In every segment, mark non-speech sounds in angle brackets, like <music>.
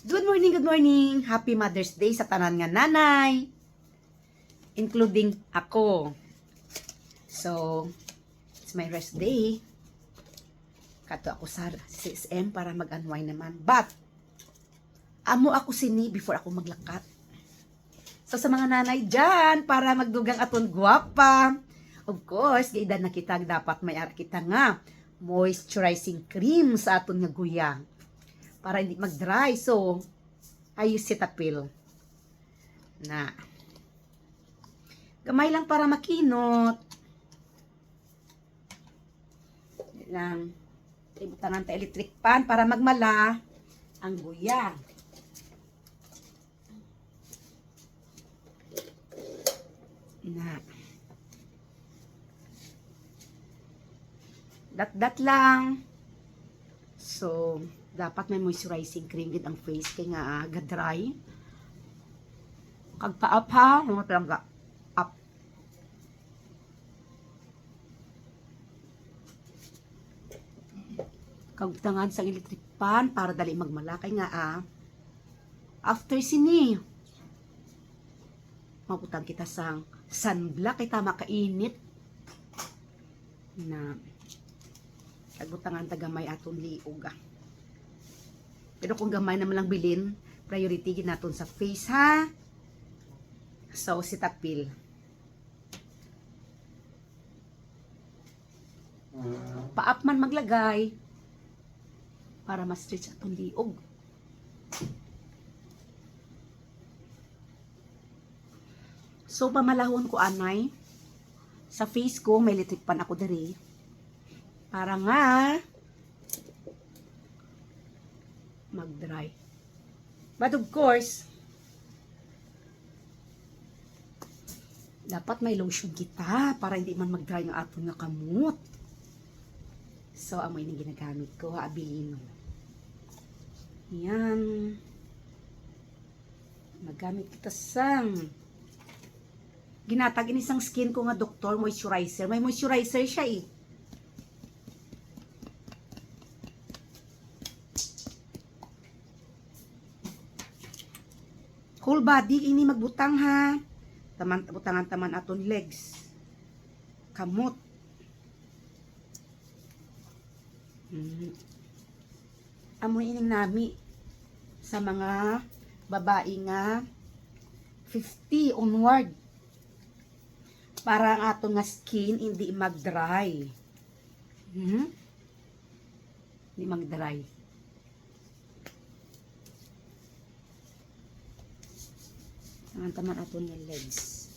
Good morning, good morning. Happy Mother's Day sa tanan nga nanay. Including ako. So, it's my rest day. Kato ako sa CSM para mag-unwind naman. But, amo ako sini before ako maglakat. So, sa mga nanay dyan, para magdugang aton guwapa. Of course, gaidan na kita dapat may ara kita nga moisturizing cream sa aton nga guyang para hindi mag-dry. So, ayos si tapil. Na. Gamay lang para makinot. Lang. Ibutangan ta electric pan para magmala ang guyang. Na. Dat-dat lang. So, dapat may moisturizing cream gid ang face kay nga aga dry. Kag paap ha, mga talaga up. Kag tangan sa pan para dali magmalakay nga ah. After sini, maputang kita sang sunblock kay tama kainit na kagbutangan tagamay aton liog ah. Pero kung gamay naman lang bilin, priority gid naton sa face ha. So si tapil. Paap man maglagay para ma-stretch atong liog. So pamalahon ko anay sa face ko may electric pan ako diri. Para nga mag-dry. But of course, dapat may lotion kita para hindi man mag-dry ng aton nga kamot. So, amoy na ginagamit ko, abilino. Yan. Magamit kita sang ginatag ini isang skin ko nga doktor moisturizer. May moisturizer siya eh. Whole body ini magbutang ha. Taman butangan taman aton legs. Kamot. Hmm. Amoy ining nami sa mga babae nga 50 onward para ang aton nga skin hindi mag-dry. Hmm? Hindi mag-dry. Tangan taman aton nga legs.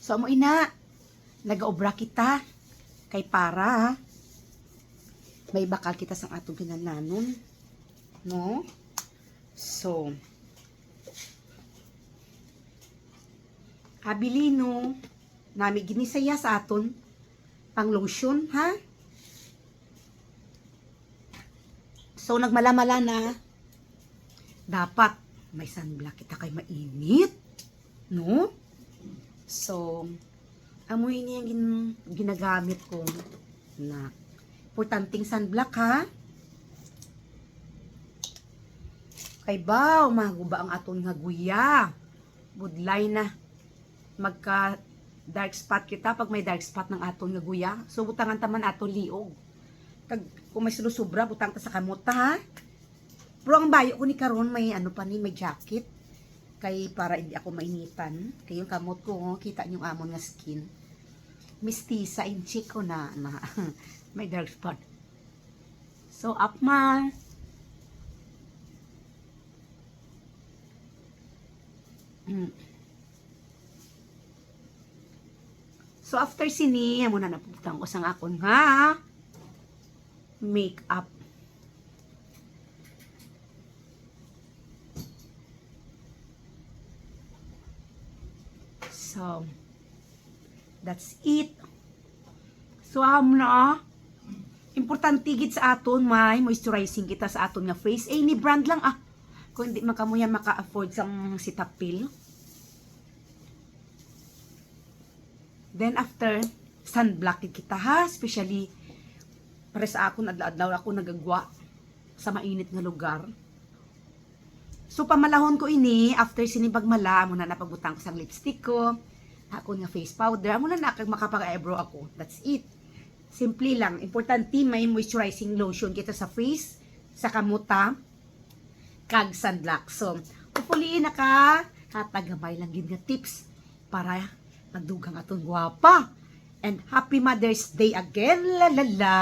So amo ina, nagaobra kita kay para may bakal kita sang atong kinananon. No? So, Abilino, nami ginisaya sa aton pang lotion, ha? So, nagmalamala na, dapat may sunblock kita kay mainit, no? So, amoy niya gin, ginagamit ko na importanteng sunblock, ha? Kay ba, maguba ang aton nga guya. Budlay na magka dark spot kita pag may dark spot ng aton nga guya. So butangan taman aton liog. Kag kung may sulusubra butang ta sa kamot ha. Pero ang bayo ko ni karon may ano pa ni may jacket kay para hindi ako mainitan. Kay yung kamot ko oh, kita yung amon nga skin. Mistisa in cheek ko na na <laughs> may dark spot. So up man. Mm. So, after sini, muna naputang ko sang akon nga makeup. So, that's it. So, am na, importante gid sa aton may moisturizing kita sa aton nga face. Eh, ni brand lang ah. Kung hindi makamuya maka-afford sang sitapil. Then after, sunblock kita ha, especially Para sa ako, adlaw ako nagagwa sa mainit nga lugar. So, pamalahon ko ini, after sinibag mala, muna napagbutang ko sa lipstick ko, ako nga face powder, muna na kag makapag-eyebrow ako. That's it. Simple lang. Importante may moisturizing lotion kita sa face, sa kamuta, kag sunblock. So, hopefully naka katagamay lang gid nga tips para magdugang aton gwapa. And happy Mother's Day again, la la la!